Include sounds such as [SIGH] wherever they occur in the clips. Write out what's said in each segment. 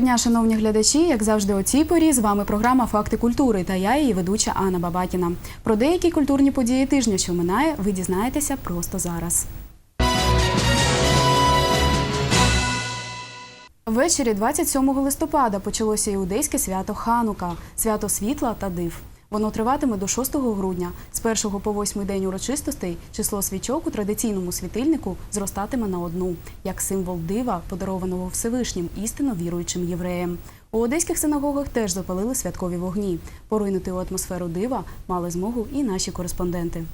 Дня, шановні глядачі. Як завжди, о цій порі з вами програма Факти культури та я, її ведуча Анна Бабакіна. Про деякі культурні події тижня, що минає, ви дізнаєтеся просто зараз. Ввечері 27 листопада почалося іудейське свято Ханука, свято світла та див. Воно триватиме до 6 грудня. З 1 по 8 день урочистостей число свічок у традиційному світильнику зростатиме на одну, як символ дива, подарованого Всевишнім істинно віруючим євреям. У одеських синагогах теж запалили святкові вогні. Поринути у атмосферу дива мали змогу і наші кореспонденти.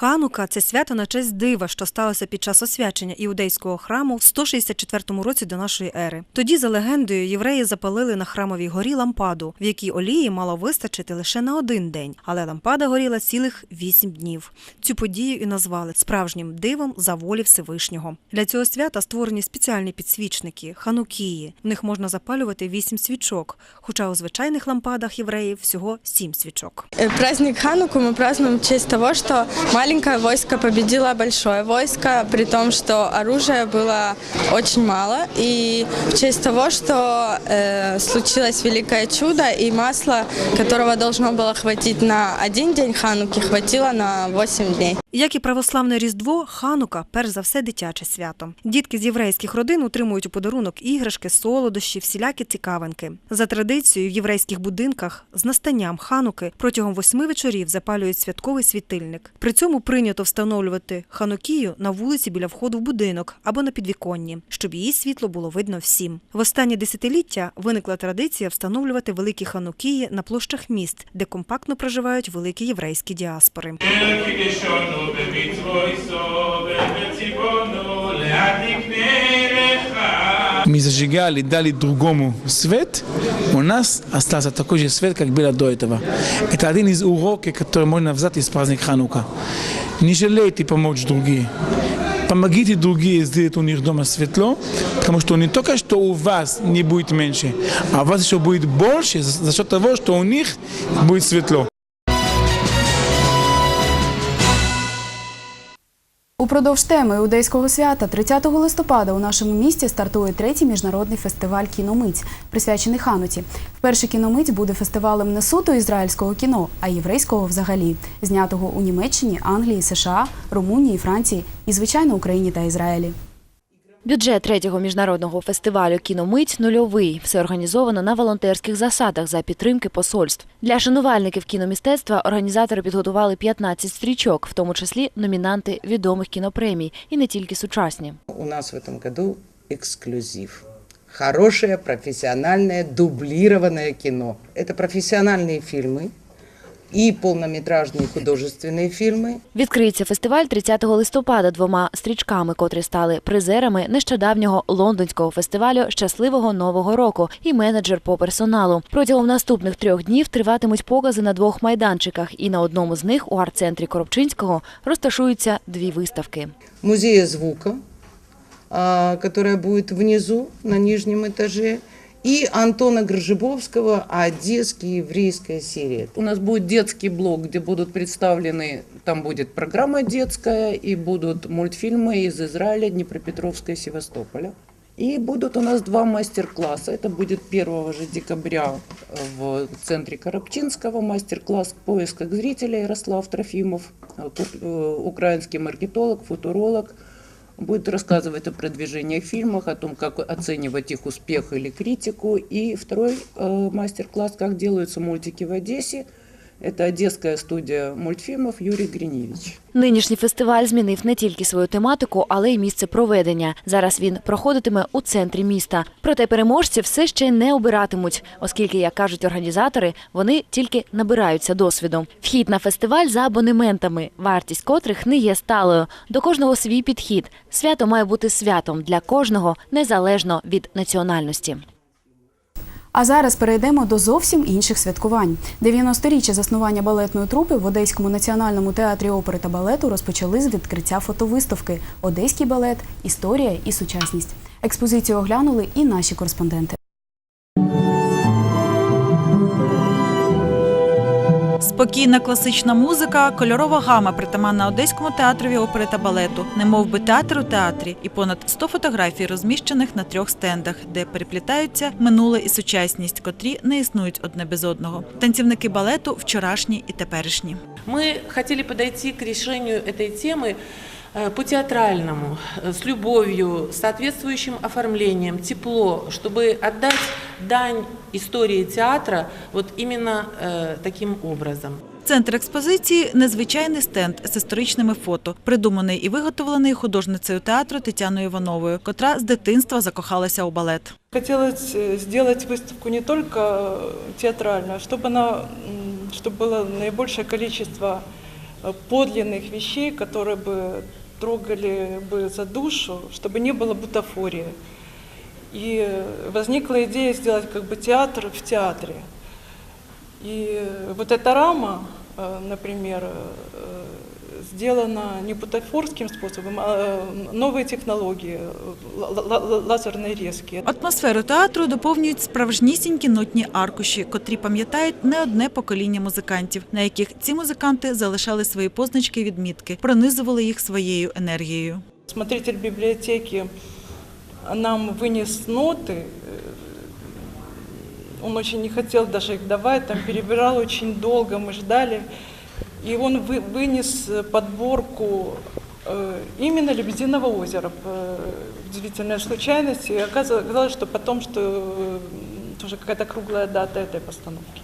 Ханука це свято на честь дива, що сталося під час освячення іудейського храму в 164 році до нашої ери. Тоді, за легендою, євреї запалили на храмовій горі лампаду, в якій олії мало вистачити лише на один день, але лампада горіла цілих вісім днів. Цю подію і назвали справжнім дивом за волі Всевишнього. Для цього свята створені спеціальні підсвічники ханукії. В них можна запалювати вісім свічок, хоча у звичайних лампадах євреїв всього сім свічок. Э, Праздник Хануку мы празднуем в честь того, что маленькое войско победило большое войско, при том, что оружия было очень мало, и в честь того, что э, случилось великое чудо, и масла, которого должно было хватить на один день Хануки, хватило на 8 дней. Як і православне Різдво, Ханука перш за все дитяче свято. Дітки з єврейських родин отримують у подарунок іграшки, солодощі, всілякі цікавинки. За традицією в єврейських будинках з настанням Хануки протягом восьми вечорів запалюють святковий світильник. При цьому прийнято встановлювати ханукію на вулиці біля входу в будинок або на підвіконні, щоб її світло було видно всім. В останні десятиліття виникла традиція встановлювати великі ханукії на площах міст, де компактно проживають великі єврейські діаспори мы зажигали, дали другому свет, у нас остался такой же свет, как было до этого. Это один из уроков, который можно взять из праздника Ханука. Не жалейте помочь другим. Помогите другие сделать у них дома светло, потому что не только что у вас не будет меньше, а у вас еще будет больше за счет того, что у них будет светло. Упродовж теми іудейського свята 30 листопада у нашому місті стартує третій міжнародний фестиваль кіномиць, присвячений Хануті. Вперше кіномиць буде фестивалем не суто ізраїльського кіно, а єврейського взагалі, знятого у Німеччині, Англії, США, Румунії, Франції і, звичайно, Україні та Ізраїлі. Бюджет третього міжнародного фестивалю Кіномить нульовий. Все організовано на волонтерських засадах за підтримки посольств. Для шанувальників кіномістецтва організатори підготували 15 стрічок, в тому числі номінанти відомих кінопремій, і не тільки сучасні. У нас в этом году эксклюзив. Хорошее, профессиональное, дублированное кино. Это профессиональные фильмы и полнометражные художественные фильмы, Відкриється фестиваль 30 листопада двома стрічками, котрі стали призерами нещодавнього лондонського фестивалю Щасливого нового року і менеджер по персоналу. Протягом наступних трьох днів триватимуть покази на двох майданчиках, і на одному з них у арт-центрі Коробчинського розташуються дві виставки. музея звука, а, которая будет внизу, на нижнем этаже, и Антона Гржебовского «Одесская еврейская серия». У нас будет детский блок, где будут представлены, там будет программа детская, и будут мультфильмы из Израиля, Днепропетровска и Севастополя. И будут у нас два мастер-класса. Это будет 1 же декабря в центре Коробчинского мастер-класс «Поиск как зрителя» Ярослав Трофимов, э, ку- э, украинский маркетолог, футуролог, будет рассказывать о продвижении фильмах, о том, как оценивать их успех или критику. И второй э, мастер-класс, как делаются мультики в Одессе. Это одесская студия мультфильмов Юрий Гриневич. Нинішній фестиваль змінив не тільки свою тематику, але й місце проведення. Зараз він проходитиме у центрі міста. Проте переможці все ще не обиратимуть, оскільки, як кажуть організатори, вони тільки набираються досвіду. Вхід на фестиваль за абонементами, вартість котрих не є сталою. До кожного свій підхід. Свято має бути святом для кожного незалежно від національності. А зараз перейдемо до зовсім інших святкувань. 90-річчя заснування балетної трупи в Одеському національному театрі опери та балету розпочали з відкриття фотовиставки Одеський балет, історія і сучасність. Експозицію оглянули і наші кореспонденти. Спокійна класична музика, кольорова гама притаманна одеському театрові опери та балету, немов би театр у театрі, і понад 100 фотографій, розміщених на трьох стендах, де переплітаються минуле і сучасність, котрі не існують одне без одного. Танцівники балету вчорашні і теперішні. Мы хотели подойти к решению этой темы э, по-театральному, э, с любовью, с соответствующим оформлением, тепло, чтобы отдать дань истории театра вот именно э, таким образом. Центр експозиції незвичайний стенд з історичними фото, придуманий і виготовлений художницею театру Тетяною Івановою, котра з дитинства закохалася у балет. Хотелось э, сделать выставку не только э, театральную, а чтобы, она, м, чтобы было наибольшее количество э, подлинных вещей, которые бы трогали бы за душу, чтобы не было бутафории. И э, возникла идея сделать как бы театр в театре. И э, вот эта рама, э, например, э, сделана не бутафорским способом, а э, новые технологии, э, ла- ла- ла- лазерные резки. Атмосферу театру доповнюють справжнісінькі нотні аркуші, котрі пам'ятають не одне покоління музикантів, на яких ці музиканти залишали свої позначки і відмітки, пронизували їх своєю енергією. Смотритель библиотеки нам вынес ноты. э, Он очень не хотел даже их давать, там перебирал очень долго, мы ждали. И он вы- вынес э, подборку э, именно Лебединого озера. Э, Удивительная случайность. И оказалось, оказалось, что потом, что э, тоже какая-то круглая дата этой постановки.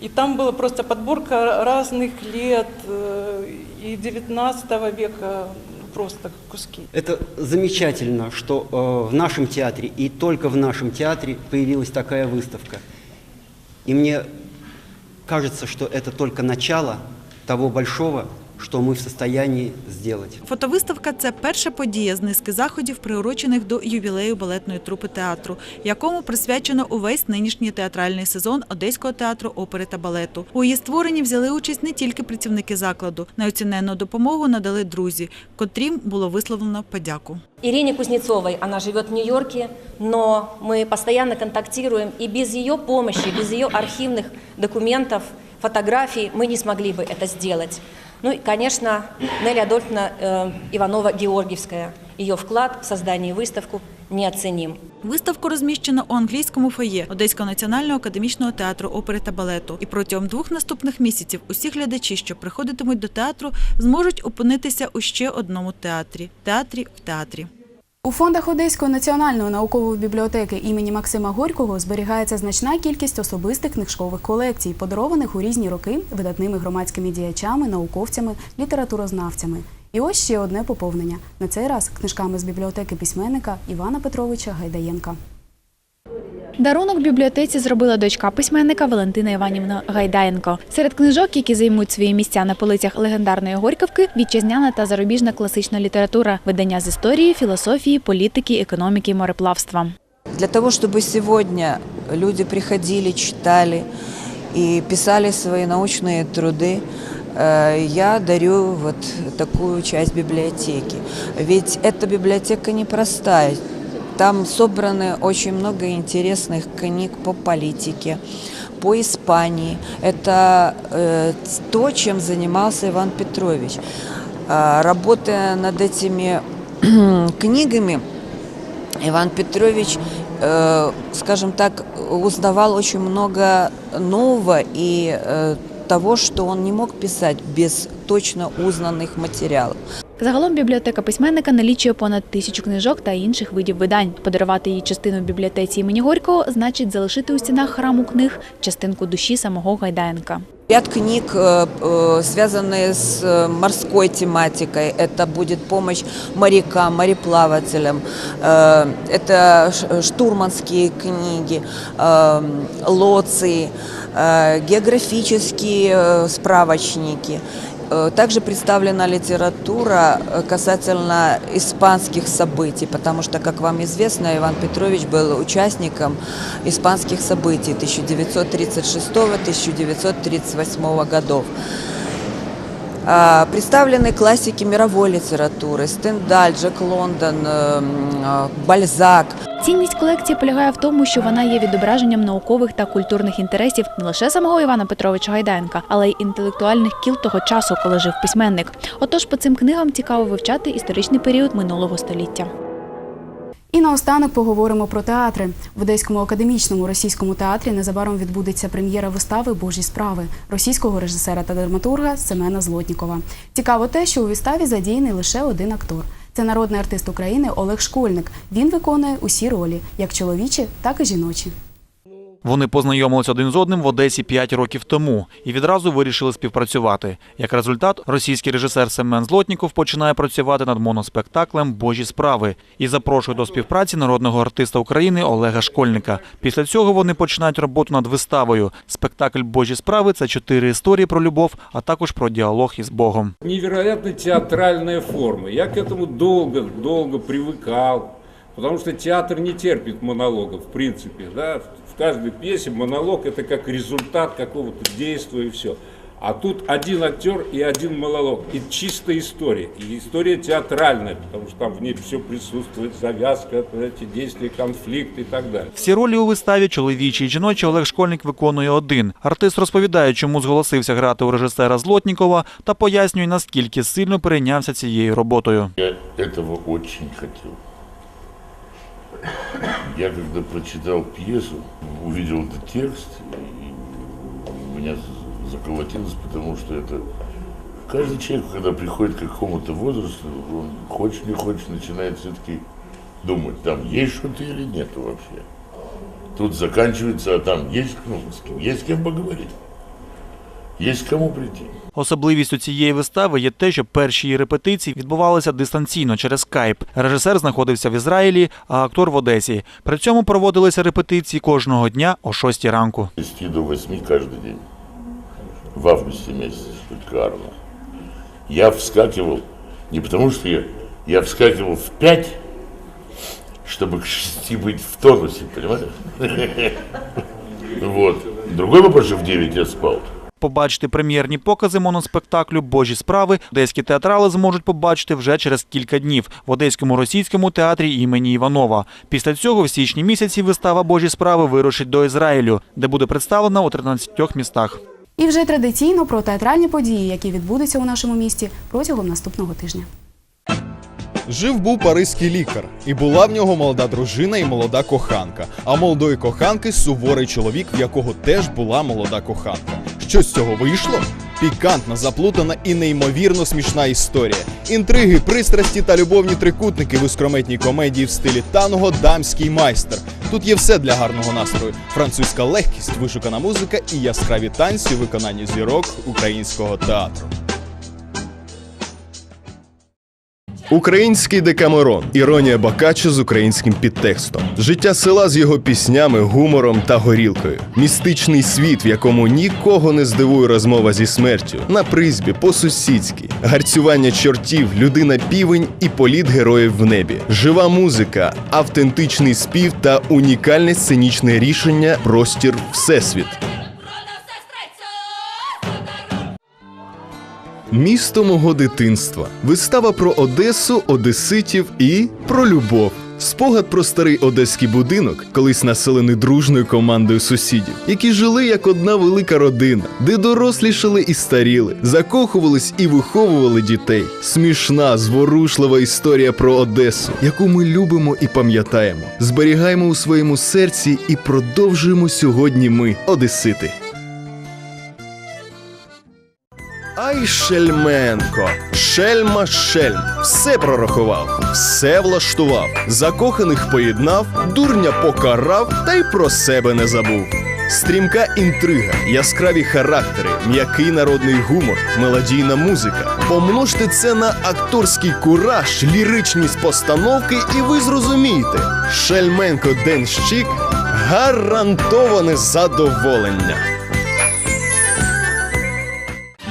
И там была просто подборка разных лет э, и 19 века, просто куски. Это замечательно, что э, в нашем театре и только в нашем театре появилась такая выставка. И мне кажется, что это только начало того большого, что мы в состоянии сделать. Фотовиставка це перша подія з низки заходів, приурочених до ювілею балетної трупи театру, якому присвячено увесь нинішній театральний сезон Одеського театру опери та балету. У її створенні взяли участь не тільки працівники закладу. Неоціненну допомогу надали друзі, котрім було висловлено подяку. Ирине Кузнецовой, она живет в Нью-Йорке, но мы постоянно контактируем, и без ее помощи, без ее архивных документов, фотографий мы не смогли бы это сделать. Ну и, конечно, Нелли Адольфовна э, Иванова-Георгиевская. Ее вклад в создание выставку неоценим. Виставку розміщено у англійському фоє Одеського національного академічного театру опери та балету. І протягом двох наступних місяців усі глядачі, що приходитимуть до театру, зможуть опинитися у ще одному театрі театрі в театрі. У фондах Одеської національної наукової бібліотеки імені Максима Горького зберігається значна кількість особистих книжкових колекцій, подарованих у різні роки видатними громадськими діячами, науковцями, літературознавцями. І ось ще одне поповнення. На цей раз книжками з бібліотеки письменника Івана Петровича Гайдаєнка. Дарунок бібліотеці зробила дочка письменника Валентина Іванівна Гайдаєнко. Серед книжок, які займуть свої місця на полицях легендарної Горьківки, вітчизняна та зарубіжна класична література, видання з історії, філософії, політики, економіки, мореплавства. Для того, чтобы сегодня люди приходили, читали и писали свои научные труды, э, я дарю вот такую часть библиотеки. Ведь эта библиотека непростая. Там собраны очень много интересных книг по политике, по Испании. Это э, то, чем занимался Иван Петрович. А, Работая над этими [CLEARS THROAT] книгами, Иван Петрович, э, скажем так, узнавал очень много нового и э, того, что он не мог писать без точно узнанных материалов. Загалом бібліотека письменника налічує понад тисячу книжок та інших видів видань. Подарувати їй частину в бібліотеці імені Горького значить залишити у стінах храму книг частинку душі самого Гайдаєнка. Ряд книг, э, э, связанные с э, морской тематикой. Это будет помощь морякам, мореплавателям. Э, Это ш- штурманские книги, э, лоции, э, географические э, справочники. Э, Также представлена литература э, касательно испанских событий, потому что, как вам известно, Иван Петрович был участником испанских событий 1936-1938 годов. А, Представлены классики мировой литературы Стендаль, Джек Лондон, э, м, э, Бальзак. Цінність колекції полягає в тому, що вона є відображенням наукових та культурних інтересів не лише самого Івана Петровича Гайдаєнка, але й інтелектуальних кіл того часу, коли жив письменник. Отож, по цим книгам цікаво вивчати історичний період минулого століття. І наостанок поговоримо про театри. В Одеському академічному російському театрі незабаром відбудеться прем'єра вистави Божі справи російського режисера та драматурга Семена Злотнікова. Цікаво те, що у виставі задіяний лише один актор. Це народний артист України Олег Школьник. Він виконує усі ролі, як чоловічі, так і жіночі. Вони познайомились один з одним в Одесі 5 років тому і відразу вирішили співпрацювати. Як результат, російський режисер Семен Злотніков починає працювати над моноспектаклем Божі справи і запрошує до співпраці народного артиста України Олега Школьника. Після цього вони починають роботу над виставою. Спектакль Божі справи це чотири історії про любов, а також про діалог із Богом. невероятно театральная форма. Я к этому долго-долго привыкал, потому что театр не терпит монологов, в принципе. Да? В каждой пьесе монолог – это как результат какого-то действия и все. А тут один актер и один монолог. И чистая история. И история театральная, потому что там в ней все присутствует, завязка, эти действия, конфликт и так далее. Всі ролі у виставі чоловічі і жіночі Олег Школьник виконує один. Артист розповідає, чому зголосився грати у режисера Злотнікова та пояснює, наскільки сильно перейнявся цією роботою. Я этого очень хотел. Я когда прочитал пьесу, увидел этот текст, и меня заколотилось, потому что это каждый человек, когда приходит к какому-то возрасту, он хочет не хочет, начинает все-таки думать, там есть что-то или нет вообще. Тут заканчивается, а там есть, ну, с кем, есть с кем поговорить, есть к кому прийти. Особливістю цієї вистави є те, що перші її репетиції відбувалися дистанційно через скайп. Режисер знаходився в Ізраїлі, а актор в Одесі. При цьому проводилися репетиції кожного дня о 6 ранку. С 6 до 8 каждый день. В августе месяце. Шикарно. Я вскакивал, не потому что я, я вскакивал в 5, чтобы к 6 быть в тонусе, понимаешь? [LAUGHS] Вот. Другой вопрос, что в 9 я спал. Побачити прем'єрні покази моноспектаклю Божі справи одеські театрали зможуть побачити вже через кілька днів в Одеському російському театрі імені Іванова. Після цього в січні місяці вистава Божі справи вирушить до Ізраїлю, де буде представлена у 13 містах. І вже традиційно про театральні події, які відбудуться у нашому місті протягом наступного тижня. Жив був паризький лікар, і була в нього молода дружина і молода коханка. А молодої коханки суворий чоловік, в якого теж була молода коханка. Що з цього вийшло? Пікантна, заплутана і неймовірно смішна історія. Інтриги, пристрасті та любовні трикутники в іскрометній комедії в стилі танго Дамський майстер. Тут є все для гарного настрою: французька легкість, вишукана музика і яскраві танці у виконанні зірок українського театру. Український декамерон. Іронія Бакача з українським підтекстом, життя села з його піснями, гумором та горілкою, містичний світ, в якому нікого не здивує розмова зі смертю, на призбі по-сусідськи, гарцювання чортів, людина півень і політ героїв в небі, жива музика, автентичний спів та унікальне сценічне рішення простір всесвіт. Місто мого дитинства. Вистава про Одесу, одеситів і про любов. Спогад про старий одеський будинок, колись населений дружною командою сусідів, які жили як одна велика родина, де дорослішали і старіли, закохувались і виховували дітей. Смішна, зворушлива історія про Одесу, яку ми любимо і пам'ятаємо, зберігаємо у своєму серці і продовжуємо сьогодні ми, одесити. Ай, Шельменко, шельма шельм, все прорахував, все влаштував, закоханих поєднав, дурня покарав, та й про себе не забув. Стрімка інтрига, яскраві характери, м'який народний гумор, мелодійна музика. Помножте це на акторський кураж, ліричність постановки, і ви зрозумієте, Шельменко Денщик гарантоване задоволення.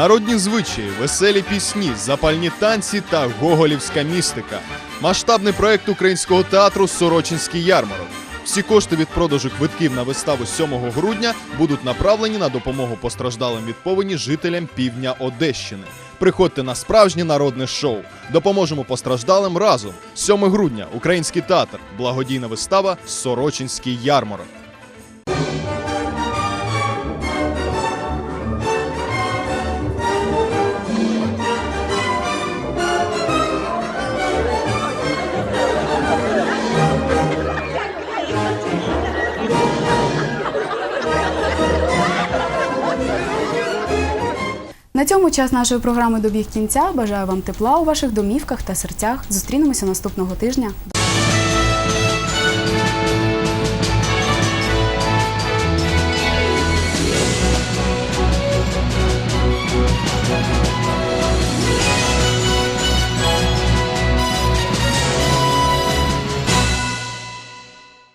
Народні звичаї, веселі пісні, запальні танці та гоголівська містика. Масштабний проект українського театру Сорочинський ярмарок. Всі кошти від продажу квитків на виставу 7 грудня будуть направлені на допомогу постраждалим від повені жителям півдня Одещини. Приходьте на справжнє народне шоу. Допоможемо постраждалим разом. 7 грудня, Український театр, благодійна вистава Сорочинський ярмарок. На цьому час нашої програми добіг кінця. Бажаю вам тепла у ваших домівках та серцях. Зустрінемося наступного тижня.